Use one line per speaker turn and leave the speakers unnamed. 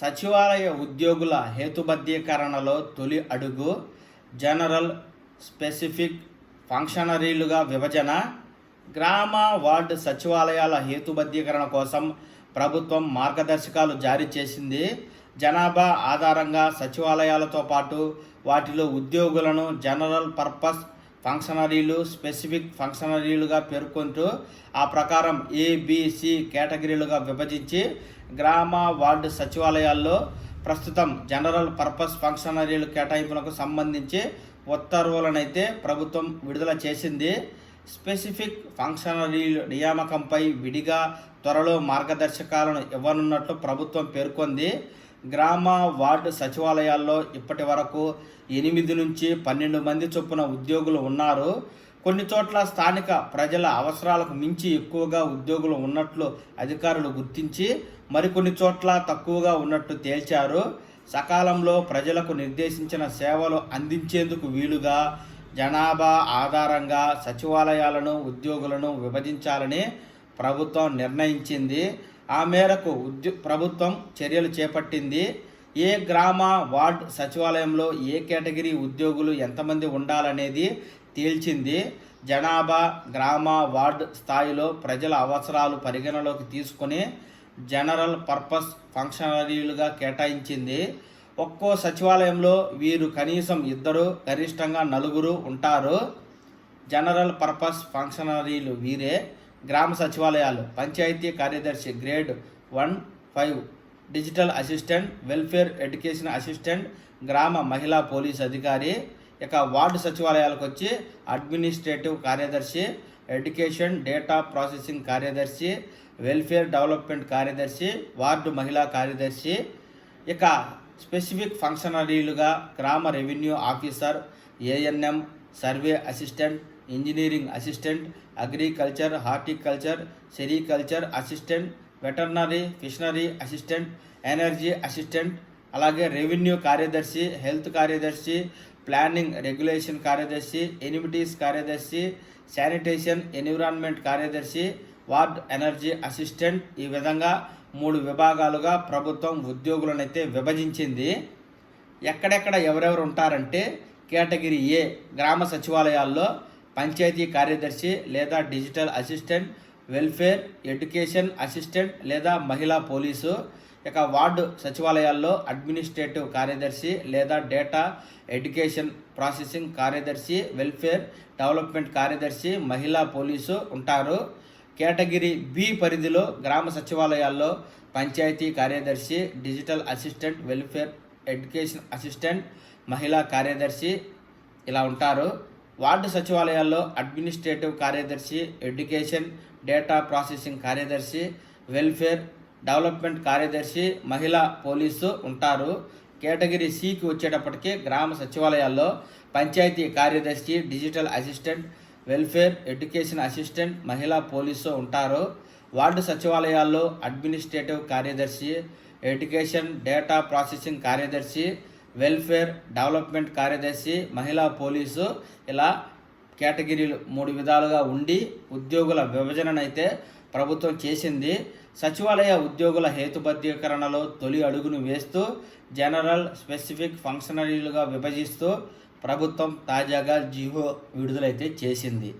సచివాలయ ఉద్యోగుల హేతుబద్ధీకరణలో తొలి అడుగు జనరల్ స్పెసిఫిక్ ఫంక్షనరీలుగా విభజన గ్రామ వార్డు సచివాలయాల హేతుబద్ధీకరణ కోసం ప్రభుత్వం మార్గదర్శకాలు జారీ చేసింది. జనాభా ఆధారంగా సచివాలయాలతో పాటు వాటిలో ఉద్యోగులను జనరల్ పర్పస్ ఫంక్షనరీలు స్పెసిఫిక్ ఫంక్షనరీలుగా పేర్కొంటూ ఆ ప్రకారం ఏబిసి కేటగిరీలుగా విభజించి గ్రామ వార్డు సచివాలయాల్లో ప్రస్తుతం జనరల్ పర్పస్ ఫంక్షనరీలు కేటాయింపులకు సంబంధించి ఉత్తర్వులనైతే ప్రభుత్వం విడుదల చేసింది. స్పెసిఫిక్ ఫంక్షనరీలు నియామకంపై విడిగా త్వరలో మార్గదర్శకాలను ఇవ్వనున్నట్లు ప్రభుత్వం పేర్కొంది. గ్రామ వార్డు సచివాలయాల్లో ఇప్పటి వరకు ఎనిమిది నుంచి పన్నెండు మంది చొప్పున ఉద్యోగులు ఉన్నారు. కొన్ని చోట్ల స్థానిక ప్రజల అవసరాలకు మించి ఎక్కువగా ఉద్యోగులు ఉన్నట్లు అధికారులు గుర్తించి మరికొన్ని చోట్ల తక్కువగా ఉన్నట్టు తేల్చారు. సకాలంలో ప్రజలకు నిర్దేశించిన సేవలు అందించేందుకు వీలుగా జనాభా ఆధారంగా సచివాలయాలను ఉద్యోగులను విభజించాలని ప్రభుత్వం నిర్ణయించింది. ఆ మేరకు ఉద్యో ప్రభుత్వం చర్యలు చేపట్టింది. ఏ గ్రామ వార్డ్ సచివాలయంలో ఏ కేటగిరీ ఉద్యోగులు ఎంతమంది ఉండాలనేది తేల్చింది. జనాభా గ్రామ వార్డ్ స్థాయిలో ప్రజల అవసరాలు పరిగణలోకి తీసుకొని జనరల్ పర్పస్ ఫంక్షనరీలుగా కేటాయించింది. ఒక్కో సచివాలయంలో వీరు కనీసం ఇద్దరు గరిష్టంగా నలుగురు ఉంటారు. జనరల్ పర్పస్ ఫంక్షనరీలు వీరే. గ్రామ సచివాలయాలు పంచాయతీ కార్యదర్శి grade one five digital assistant welfare education assistant గ్రామ మహిళా పోలీస్ అధికారి ఇక వార్డు సచివాలయాలకు వచ్చి అడ్మినిస్ట్రేటివ్ కార్యదర్శి ఎడ్యుకేషన్ డేటా ప్రాసెసింగ్ కార్యదర్శి వెల్ఫేర్ డెవలప్మెంట్ కార్యదర్శి వార్డు మహిళా కార్యదర్శి ఇక స్పెసిఫిక్ ఫంక్షనరీలుగా గ్రామ revenue officer ANM survey assistant engineering assistant agriculture horticulture sericulture assistant veterinary fishery assistant energy assistant అలాగే రెవెన్యూ కార్యదర్శి హెల్త్ కార్యదర్శి ప్లానింగ్ రెగ్యులేషన్ కార్యదర్శి ఎనిమిటీస్ కార్యదర్శి శానిటేషన్ ఎన్విరాన్మెంట్ కార్యదర్శి వార్డ్ ఎనర్జీ అసిస్టెంట్ ఈ విధంగా మూడు విభాగాలుగా ప్రభుత్వం ఉద్యోగులనైతే విభజించింది. ఎక్కడెక్కడ ఎవరెవరు ఉంటారంటే కేటగిరీ ఏ గ్రామ సచివాలయాల్లో పంచాయతీ కార్యదర్శి లేదా digital assistant welfare education assistant లేదా మహిళా పోలీసు ఇక వార్డు సచివాలయాల్లో అడ్మినిస్ట్రేటివ్ కార్యదర్శి లేదా డేటా ఎడ్యుకేషన్ ప్రాసెసింగ్ కార్యదర్శి వెల్ఫేర్ డెవలప్మెంట్ కార్యదర్శి మహిళా పోలీసు ఉంటారు. కేటగిరీ బి పరిధిలో గ్రామ సచివాలయాల్లో పంచాయతీ కార్యదర్శి digital assistant welfare education assistant మహిళా కార్యదర్శి ఇలా ఉంటారు. వార్డు సచివాలయాల్లో అడ్మినిస్ట్రేటివ్ కార్యదర్శి ఎడ్యుకేషన్ డేటా ప్రాసెసింగ్ కార్యదర్శి వెల్ఫేర్ డెవలప్మెంట్ కార్యదర్శి మహిళా పోలీసు ఉంటారు. కేటగిరీ సికి వచ్చేటప్పటికి గ్రామ సచివాలయాల్లో పంచాయతీ కార్యదర్శి digital assistant welfare education assistant మహిళా పోలీసు ఉంటారు. వార్డు సచివాలయాల్లో అడ్మినిస్ట్రేటివ్ కార్యదర్శి ఎడ్యుకేషన్ డేటా ప్రాసెసింగ్ కార్యదర్శి వెల్ఫేర్ డెవలప్మెంట్ కార్యదర్శి మహిళా పోలీసు ఇలా కేటగిరీలు మూడు విధాలుగా ఉండి ఉద్యోగుల విభజననైతే ప్రభుత్వం చేసింది. సచివాలయ ఉద్యోగుల హేతుబద్ధీకరణలో తొలి అడుగును వేస్తూ జనరల్ స్పెసిఫిక్ ఫంక్షనరీలుగా విభజిస్తూ ప్రభుత్వం తాజాగా జీవో విడుదలైతే చేసింది.